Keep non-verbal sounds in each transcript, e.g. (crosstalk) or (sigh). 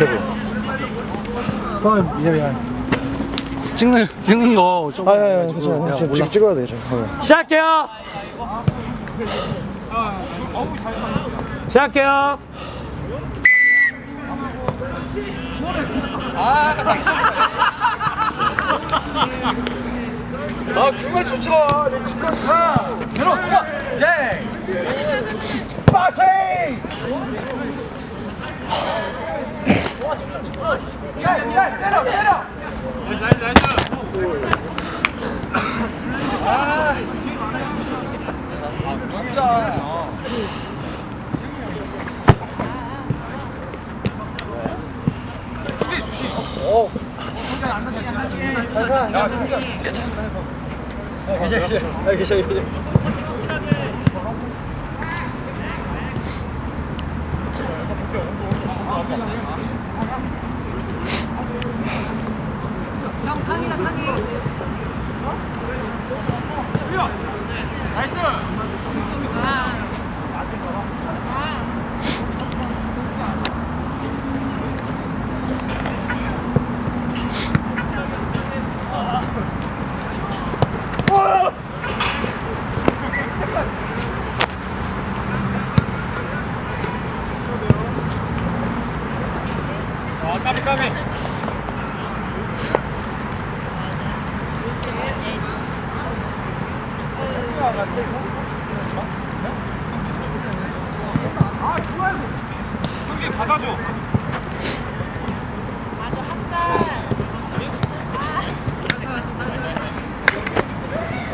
최고. 그럼 이제 그냥 찍는 찍는 거 좀. 아, 아, 아, 괜찮아요. 지금 찍- 찍어야 돼, 지금. 어. 시작해요. 시작해요. 아 그만 쫓아 내 친구 가 들어 예 빠세 때려, 때려. 아, 진짜. 형 제 받아줘.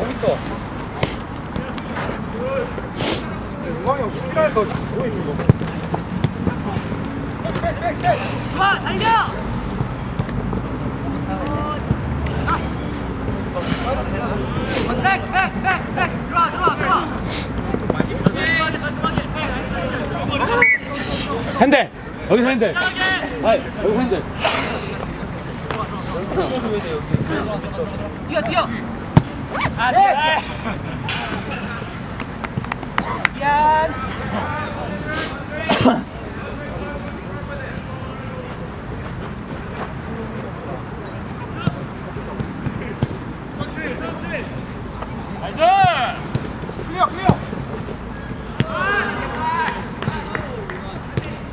어부터. 우왕이 형 수비할 거 보여준 거. 좋아, 달려! 들어와, 들어와, 들어와! 핸들. 여기서 핸들. 아, 여기 핸들. 뛰어, 뛰어! 클리어, 클리어.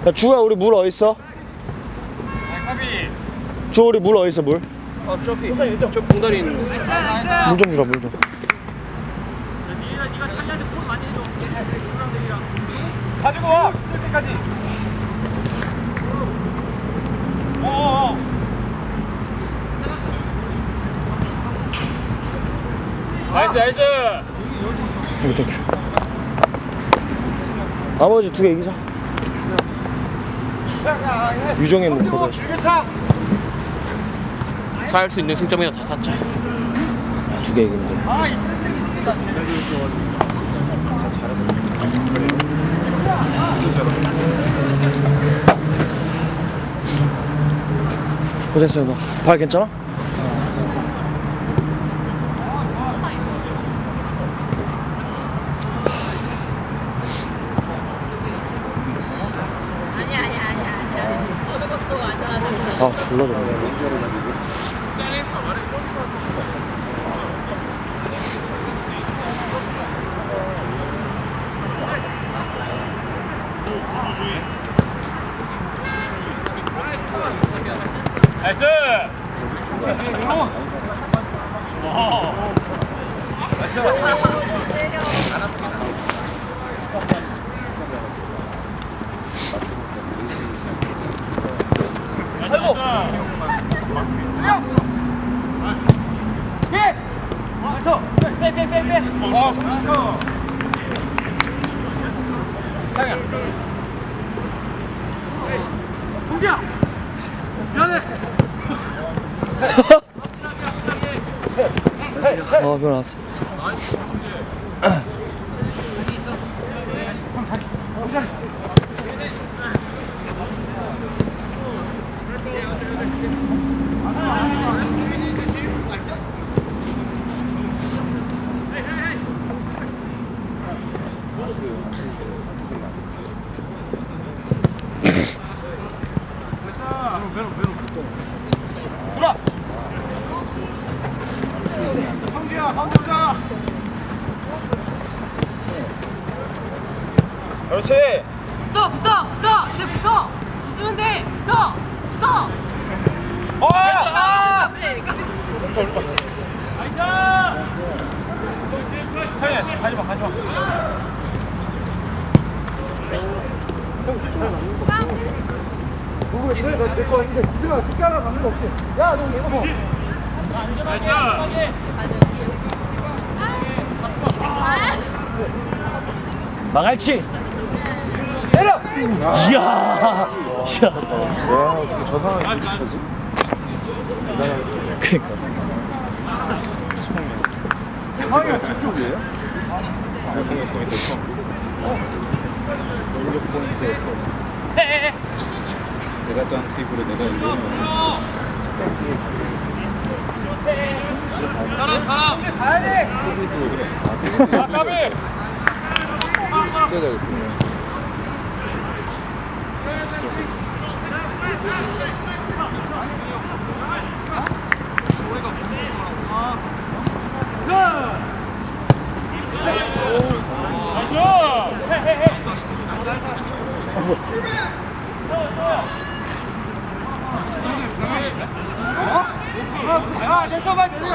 야, 주야, 우리 물 어딨어? 주, 우리 물 어딨어, 물? 어, 저기. 저 봉다리 있는 거. 물 좀 주라, 물 좀. 가지고 와. 뜰 때까지. 어 어 어. 나이스, 나이스. 여기 땡큐. 나머지 두 개 이기자. 유정의 목 걷어. 줄기차. 살수 있는 승점이나 다 샀자. 두개 이기면 돼. 아, 이 칠땡이 진짜. 고생했어요, 너. 발 괜찮아? 아니야, 아니야, 아니야, 아니야. 어느 것도 안전하다. 아, 졸라 그래. 나이스. 예. 와서. 빼, 빼, 빼, 빼. 어, 잘했어. 장이야. 동기야. 미안해. 어, 변 왔어. 가지마 가지마 그거 있네 너내거 있는데 지승아 죽게 하나 받는 거 없지 야너 얘가 뭐 마갈치 내려 이야. 이야. 저 상황이 그니까. 상황이가 저쪽이에요? 내가 짠 테이블에 내가 이거 가야 돼아 까비 진짜 잘 쓰네. 야 됐어 빨 리 내려가 내려가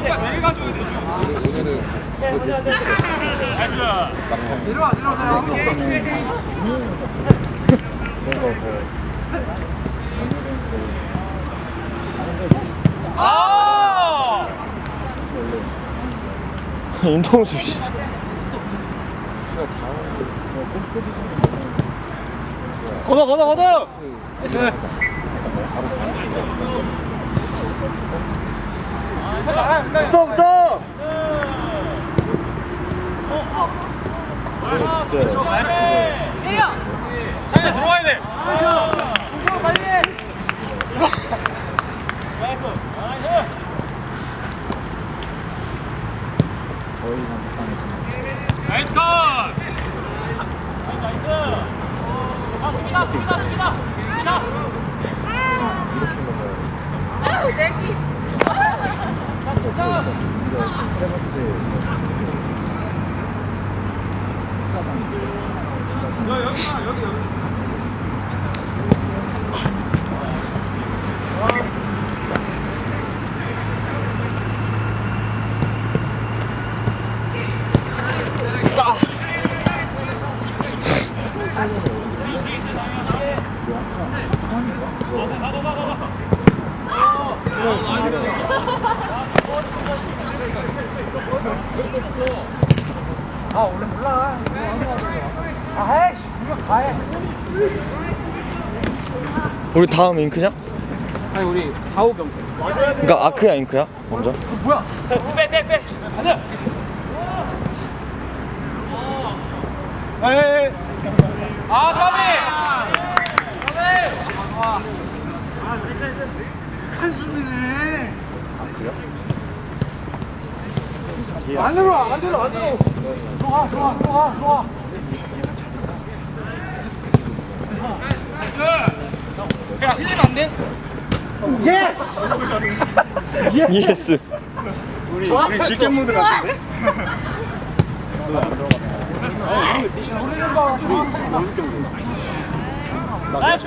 오늘은 내려와 내려와 아! 임동수 씨. 걷어 걷어 걷어 붙어 붙어 내려 차야 들어와야 돼 붙어 빨리 나이스 컷 나이스 아 수비다 수비다 수비다 수비다 아우 내기 야 여기나 여기 여기 아 원래 몰라 아 헤이씨 이거 가해 우리 다음 잉크냐? 아니 우리 사호 경찰 그러니까 아크야 잉크야? 먼저? 뭐야? 빼빼빼. 가자. 에이 아. 까비 한숨이네 안으로 와 안으로 안으로 들어가 들어가 들어가 들어가 야 흘리면 안돼 예스 예스. 우리 우리 질겜 모드 같은데 나이스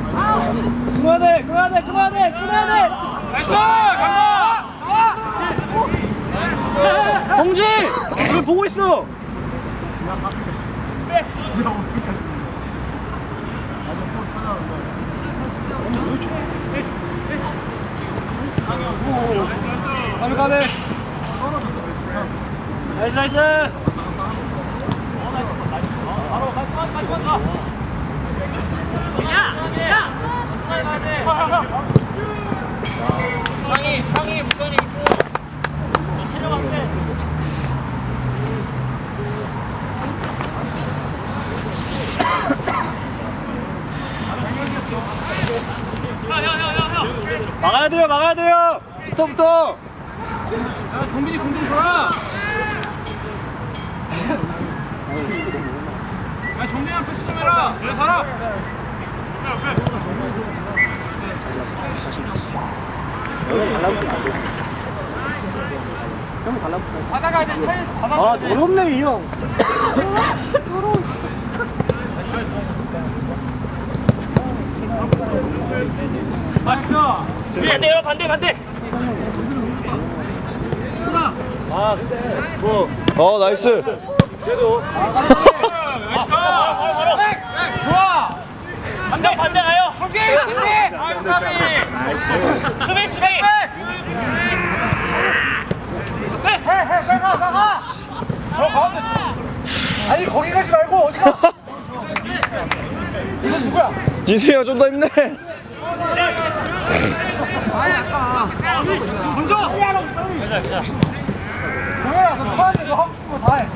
만해 그만해 그만해 그만해! 홍지 왜 보고 있어? 가네 가네. 나이스 나이스 창이 창이 무선이 있고 체력 안 돼. 막아야 돼요 막아야 돼요 붙어부터 정빈이 공좀 줘라. 야, 정빈이 패스 좀 해라. 잘 살아. 받아가야 돼. 사이에서 받아. 아 더럽네 이형 맞어. 반대 열어 반대 반대. 아 근데 뭐 어 나이스 그래도 좋아. 반대 반대 가요. 성진, 성진. 수비 수비. 해, 해, 빨리 가, 가, 가. 저 가운데. 아니 거기 가지 말고 어디 가? (laughs) 이건 누구야? 지수이 형좀더 힘내 먼저. 동현아, 너 파란데 너 하고 싶은 거다 해.